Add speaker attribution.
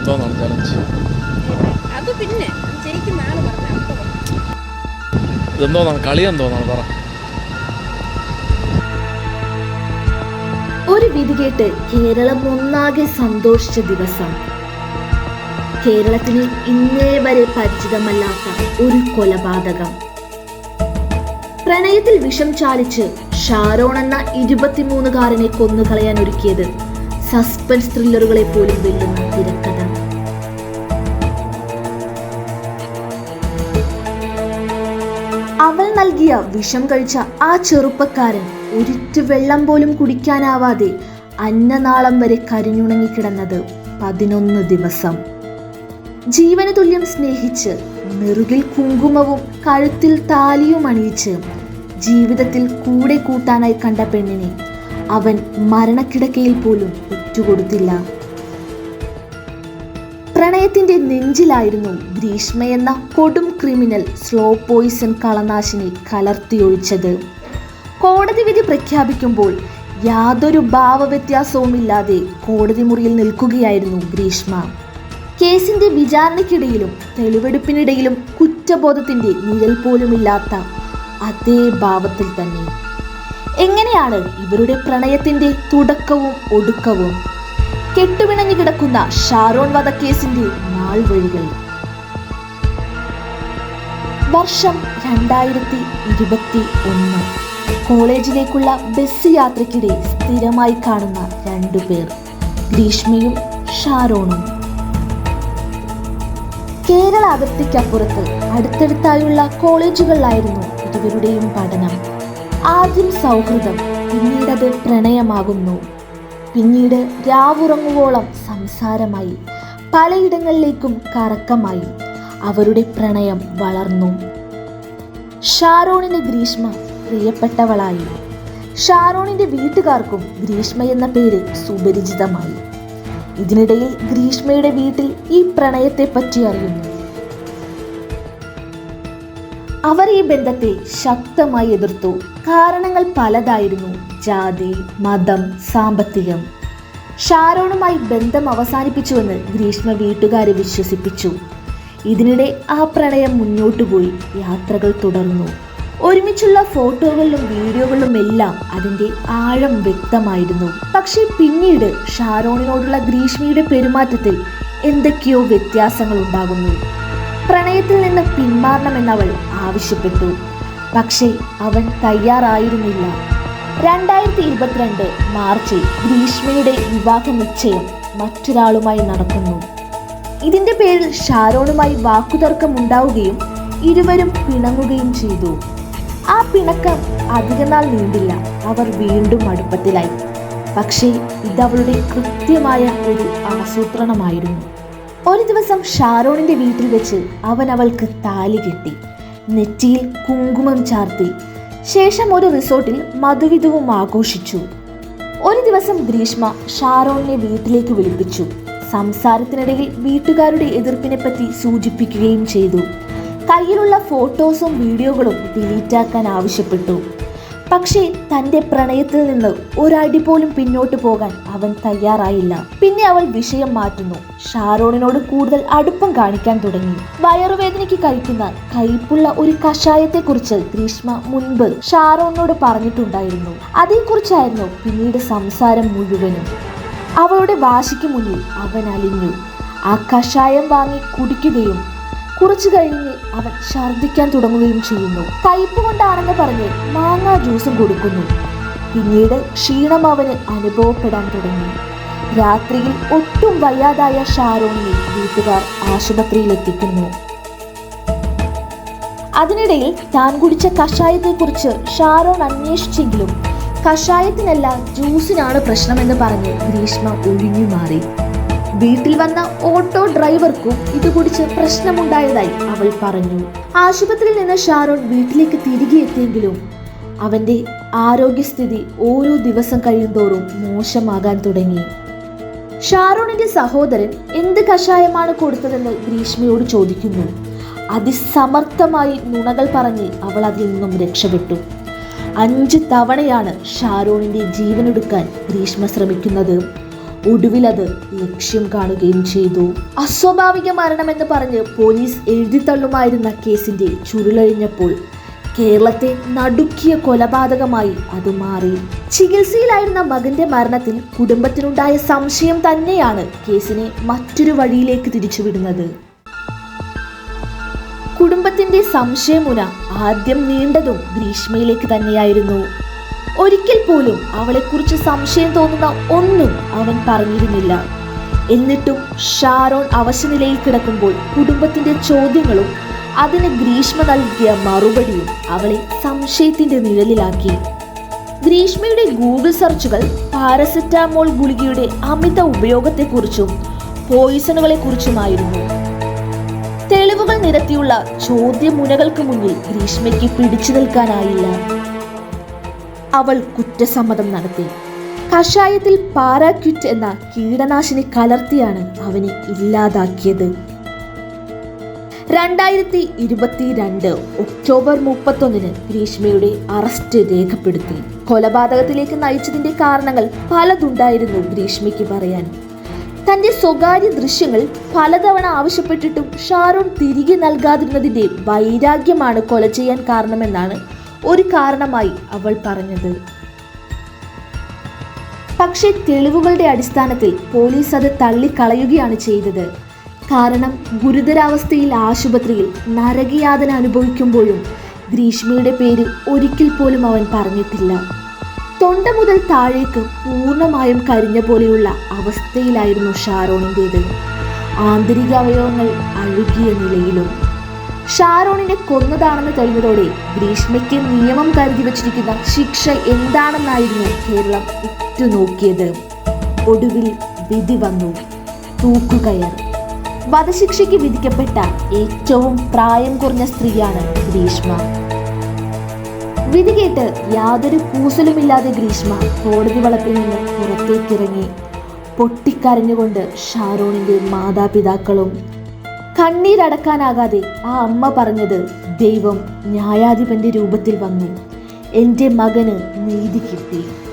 Speaker 1: എന്തോന്നാണ് ചലഞ്ച്
Speaker 2: അത് പിന്നെ ശരിക്കും നാളെ.
Speaker 1: ഇതെന്തോന്നാണ്? കളി എന്തോന്നാണ്? പറ.
Speaker 3: ഒരു വിധി കേട്ട് കേരളം ഒന്നാകെ സന്തോഷിച്ച ദിവസം. കേരളത്തിന് ഇന്നേ വരെ പരിചിതമല്ലാത്ത ഒരു കൊലപാതകം. പ്രണയത്തിൽ വിഷം ചാലിച്ച് ഷാരോൺ എന്ന ഇരുപത്തിമൂന്നുകാരനെ കൊന്നുകളയാൻ ഒരുക്കിയത് സസ്പെൻസ് ത്രില്ലറുകളെ പോലും വെല്ലുന്ന തിരക്കഥ നൽകിയ വിഷം കഴിച്ച ആ ചെറുപ്പക്കാരൻ ഒരിറ്റ് വെള്ളം പോലും കുടിക്കാനാവാതെ അന്നനാളം വരെ കരിഞ്ഞുണങ്ങിക്കിടന്നത് പതിനൊന്ന് ദിവസം. ജീവന് തുല്യം സ്നേഹിച്ച് മെറുകിൽ കുങ്കുമവും കഴുത്തിൽ താലിയും അണിയിച്ച് ജീവിതത്തിൽ കൂടെ കൂട്ടാനായി കണ്ട പെണ്ണിനെ അവൻ മരണക്കിടക്കയിൽ പോലും ഒറ്റുകൊടുത്തില്ല പ്രണയത്തിന്റെ നെഞ്ചിലായിരുന്നു ഗ്രീഷ്മയെന്ന കൊടും ക്രിമിനൽ സ്ലോ പോയിസൺ കളനാശിനി കലർത്തിയൊഴിച്ചത്. കോടതി വിധി പ്രഖ്യാപിക്കുമ്പോൾ യാതൊരു ഭാവവ്യത്യാസവുമില്ലാതെ കോടതി മുറിയിൽ നിൽക്കുകയായിരുന്നു ഗ്രീഷ്മ. കേസിന്റെ വിചാരണയ്ക്കിടയിലും തെളിവെടുപ്പിനിടയിലും കുറ്റബോധത്തിന്റെ നിഴൽ പോലുമില്ലാത്ത അതേ ഭാവത്തിൽ തന്നെ. എങ്ങനെയാണ് ഇവരുടെ പ്രണയത്തിന്റെ തുടക്കവും ഒടുക്കവും കെട്ടുപിണഞ്ഞു കിടക്കുന്ന ഷാരോൺ വധക്കേസിന്റെ നാൾ വഴികൾ വർഷം രണ്ടായിരത്തി ഇരുപത്തി ഒന്ന് കോളേജിലേക്കുള്ള ബസ് യാത്രയ്ക്കിടെ സ്ഥിരമായി കാണുന്ന രണ്ടു പേർ ഗ്രീഷ്മയും ഷാരോണും. കേരള അതിർത്തിക്കപ്പുറത്ത് അടുത്തടുത്തായുള്ള കോളേജുകളിലായിരുന്നു ഇരുവരുടെയും പഠനം. ആദ്യം സൗഹൃദം പിന്നീടത് പ്രണയമാകുന്നു. പിന്നീട് രാവുറങ്ങുവോളം സംസാരമായി പലയിടങ്ങളിലേക്കും കറക്കമായി. അവരുടെ പ്രണയം വളർന്നു. ഷാരോണിന് ഗ്രീഷ്മ പ്രിയപ്പെട്ടവളായി. ഷാരോണിന്റെ വീട്ടുകാർക്കും ഗ്രീഷ്മ എന്ന പേര് സുപരിചിതമായി. ഇതിനിടയിൽ ഗ്രീഷ്മയുടെ വീട്ടിൽ ഈ പ്രണയത്തെ പറ്റി അറിയുന്നു. അവർ ഈ ബന്ധത്തെ ശക്തമായി എതിർത്തു. കാരണങ്ങൾ പലതായിരുന്നു. ജാതി മതം സാമ്പത്തികം. ഷാരോണുമായി ബന്ധം അവസാനിപ്പിച്ചുവെന്ന് ഗ്രീഷ്മ വീട്ടുകാരെ വിശ്വസിപ്പിച്ചു. ഇതിനിടെ ആ പ്രണയം മുന്നോട്ടു പോയി. യാത്രകൾ തുടർന്നു. ഒരുമിച്ചുള്ള ഫോട്ടോകളിലും വീഡിയോകളിലും എല്ലാം അതിന്റെ ആഴം വ്യക്തമായിരുന്നു. പക്ഷേ പിന്നീട് ഷാരോണിനോടുള്ള ഗ്രീഷ്മയുടെ പെരുമാറ്റത്തിൽ എന്തൊക്കെയോ വ്യത്യാസങ്ങൾ ഉണ്ടാകുന്നു. പ്രണയത്തിൽ നിന്ന് പിന്മാറണമെന്ന് അവൾ ആവശ്യപ്പെട്ടു. പക്ഷേ അവൻ തയ്യാറായിരുന്നില്ല. രണ്ടായിരത്തി ഇരുപത്തിരണ്ട് മാർച്ചിൽ ഗ്രീഷ്മയുടെ വിവാഹ നിശ്ചയം മറ്റൊരാളുമായി നടക്കുന്നു. ഇതിന്റെ പേരിൽ ഷാരോണുമായി വാക്കുതർക്കം ഉണ്ടാവുകയും ഇരുവരും പിണങ്ങുകയും ചെയ്തു. ആ പിണക്കം അധികനാൾ നീണ്ടില്ല. അവർ വീണ്ടും അടുപ്പത്തിലായി. പക്ഷേ ഇതവളുടെ കൃത്യമായ ഒരു ആസൂത്രണമായിരുന്നു. ഒരു ദിവസം ഷാരോണിന്റെ വീട്ടിൽ വെച്ച് അവൻ അവൾക്ക് താലി കെട്ടി നെറ്റിയിൽ കുങ്കുമം ചാർത്തി. ശേഷം ഒരു റിസോർട്ടിൽ മധുവിധവും ആഘോഷിച്ചു. ഒരു ദിവസം ഗ്രീഷ്മ ഷാരോണിനെ വീട്ടിലേക്ക് വിളിപ്പിച്ചു. സംസാരത്തിനിടയിൽ വീട്ടുകാരുടെ എതിർപ്പിനെ പറ്റി സൂചിപ്പിക്കുകയും ചെയ്തു. കയ്യിലുള്ള ഫോട്ടോസും വീഡിയോകളും ഡിലീറ്റാക്കാൻ ആവശ്യപ്പെട്ടു. പക്ഷേ തന്റെ പ്രണയത്തിൽ നിന്ന് ഒരടി പോലും പിന്നോട്ട് പോകാൻ അവൻ തയ്യാറായില്ല. പിന്നെ അവൾ വിഷയം മാറ്റുന്നു. ഷാരോണിനോട് കൂടുതൽ അടുപ്പം കാണിക്കാൻ തുടങ്ങി. വയറുവേദനയ്ക്ക് കഴിക്കുന്ന കയ്പുള്ള ഒരു കഷായത്തെക്കുറിച്ച് ഗ്രീഷ്മ മുൻപ് ഷാരോണിനോട് പറഞ്ഞിട്ടുണ്ടായിരുന്നു. അതേക്കുറിച്ചായിരുന്നു പിന്നീട് സംസാരം മുഴുവനും. അവളുടെ വാശിക്ക് മുന്നിൽ അവൻ അലിഞ്ഞു. ആ കഷായം വാങ്ങി കുടിക്കുകയും കുറച്ചു കഴിഞ്ഞ് അവൻ ഛർദ്ദിക്കാൻ തുടങ്ങുകയും ചെയ്യുന്നു. കയ്പ് കൊണ്ടാണെന്ന് പറഞ്ഞ് മാങ്ങ ജ്യൂസും കൊടുക്കുന്നു. പിന്നീട് ക്ഷീണം അവന് അനുഭവപ്പെടാൻ തുടങ്ങി. രാത്രിയിൽ ഒട്ടും വയ്യാതായ ഷാരോണിനെ വീട്ടുകാർ ആശുപത്രിയിൽ എത്തിക്കുന്നു. അതിനിടയിൽ താൻ കുടിച്ച കഷായത്തെക്കുറിച്ച് ഷാരോൺ അന്വേഷിച്ചെങ്കിലും കഷായത്തിനല്ല ജ്യൂസിനാണ് പ്രശ്നമെന്ന് പറഞ്ഞ് ഗ്രീഷ്മ ഒഴിഞ്ഞു മാറി. വീട്ടിൽ വന്ന ഓട്ടോ ഡ്രൈവർക്കും ഇത് കുടിച്ച് പ്രശ്നമുണ്ടായതായി അവൾ പറഞ്ഞു. ആശുപത്രിയിൽ നിന്ന് ഷാരോൺ വീട്ടിലേക്ക് തിരികെ എത്തിയെങ്കിലും അവന്റെ ആരോഗ്യസ്ഥിതി ഓരോ ദിവസം കഴിയുന്തോറും മോശമാകാൻ തുടങ്ങി. ഷാരോണിന്റെ സഹോദരൻ എന്ത് കഷായമാണ് കൊടുത്തതെന്ന് ഗ്രീഷ്മയോട് ചോദിക്കുന്നു. അതിസമർത്ഥമായി നുണകൾ പറഞ്ഞ് അവൾ അതിൽ നിന്നും രക്ഷപ്പെട്ടു. അഞ്ച് തവണയാണ് ഷാരോണിന്റെ ജീവനൊടുക്കാൻ ഗ്രീഷ്മ ശ്രമിക്കുന്നത്. ഒടുവിൽ അത് ലക്ഷ്യം കാണുകയും ചെയ്തു. അസ്വാഭാവിക മരണമെന്ന് പറഞ്ഞ് പോലീസ് എഴുതിത്തള്ളുമായിരുന്ന കേസിന്റെ ചുരുളഴിഞ്ഞപ്പോൾ കേരളത്തെ നടുക്കിയ കൊലപാതകമായി അത് മാറി. ചികിത്സയിലായിരുന്ന മകന്റെ മരണത്തിൽ കുടുംബത്തിനുണ്ടായ സംശയം തന്നെയാണ് കേസിനെ മറ്റൊരു വഴിയിലേക്ക് തിരിച്ചുവിടുന്നത്. കുടുംബത്തിന്റെ സംശയമുന ആദ്യം നീണ്ടതും ഗ്രീഷ്മയിലേക്ക് തന്നെയായിരുന്നു. ഒരിക്കൽ പോലും അവളെക്കുറിച്ച് സംശയം തോന്നുന്ന ഒന്നും അവൻ പറഞ്ഞിരുന്നില്ല. എന്നിട്ടും ഷാരോൺ അവശനിലയിൽ കിടക്കുമ്പോൾ കുടുംബത്തിന്റെ ചോദ്യങ്ങളും അതിന് ഗ്രീഷ്മ നൽകിയ മറുപടിയും അവളെ സംശയത്തിന്റെ നിഴലിലാക്കി. ഗ്രീഷ്മയുടെ ഗൂഗിൾ സെർച്ചുകൾ പാരസെറ്റാമോൾ ഗുളികയുടെ അമിത ഉപയോഗത്തെക്കുറിച്ചും പോയിസണുകളെക്കുറിച്ചുമായിരുന്നു. തെളിവുകൾ നിരത്തിയുള്ള ചോദ്യമുനകൾക്ക് മുന്നിൽ ഗ്രീഷ്മയ്ക്ക് പിടിച്ചു നിൽക്കാനായില്ല. അവൾ കുറ്റസമ്മതം നടത്തി. കഷായത്തിൽ പാരാക്യുറ്റ് എന്ന കീടനാശിനി കലർത്തിയാണ് അവനെ ഇല്ലാതാക്കിയത്. രണ്ടായിരത്തി ഇരുപത്തിരണ്ട് ഒക്ടോബർ മുപ്പത്തൊന്നിന് ഗ്രീഷ്മയുടെ അറസ്റ്റ് രേഖപ്പെടുത്തി. കൊലപാതകത്തിലേക്ക് നയിച്ചതിന്റെ കാരണങ്ങൾ പലതുണ്ടായിരുന്നു ഗ്രീഷ്മയ്ക്ക് പറയാൻ. തന്റെ സ്വകാര്യ ദൃശ്യങ്ങൾ പലതവണ ആവശ്യപ്പെട്ടിട്ടും ഷാറൂൺ തിരികെ നൽകാതിരുന്നതിന്റെ വൈരാഗ്യമാണ് കൊല ചെയ്യാൻ കാരണമെന്നാണ് ഒരു കാരണമായി അവൾ പറഞ്ഞത്. പക്ഷേ തെളിവുകളുടെ അടിസ്ഥാനത്തിൽ പോലീസ് അത് തള്ളിക്കളയുകയാണ് ചെയ്തത്. കാരണം ഗുരുതരാവസ്ഥയിൽ ആശുപത്രിയിൽ നരകയാതന അനുഭവിക്കുമ്പോഴും ഗ്രീഷ്മയുടെ പേര് ഒരിക്കൽ പോലും അവൻ പറഞ്ഞിട്ടില്ല. തൊണ്ട മുതൽ താഴേക്ക് പൂർണമായും കരിഞ്ഞ പോലെയുള്ള അവസ്ഥയിലായിരുന്നു ഷാരോണിന്റേത് ആന്തരിക അവയവങ്ങൾ അഴുകിയ നിലയിലും ഷാരോണിനെ കൊന്നതാണെന്ന് കഴിഞ്ഞതോടെ ഗ്രീഷ്മയ്ക്ക് നിയമം കരുതി വച്ചിരിക്കുന്ന ശിക്ഷ എന്താണെന്നായിരുന്നു കേരളം ഉറ്റുനോക്കിയത്. ഒടുവിൽ വിധി വന്നു. തൂക്കുകയർ. വധശിക്ഷയ്ക്ക് വിധിക്കപ്പെട്ട ഏറ്റവും പ്രായം കുറഞ്ഞ സ്ത്രീയാണ് ഗ്രീഷ്മ. വിധി കേട്ട് യാതൊരു കൂസലുമില്ലാതെ ഗ്രീഷ്മ കോടതി വളപ്പിൽ നിന്ന് പുറത്തേക്കിറങ്ങി. പൊട്ടിക്കരഞ്ഞുകൊണ്ട് ഷാരോണിന്റെ മാതാപിതാക്കളും കണ്ണീരടക്കാനാകാതെ ആ അമ്മ പറഞ്ഞത് ദൈവം ന്യായാധിപന്റെ രൂപത്തിൽ വന്നു. എന്റെ മകന് നീതി കിട്ടി.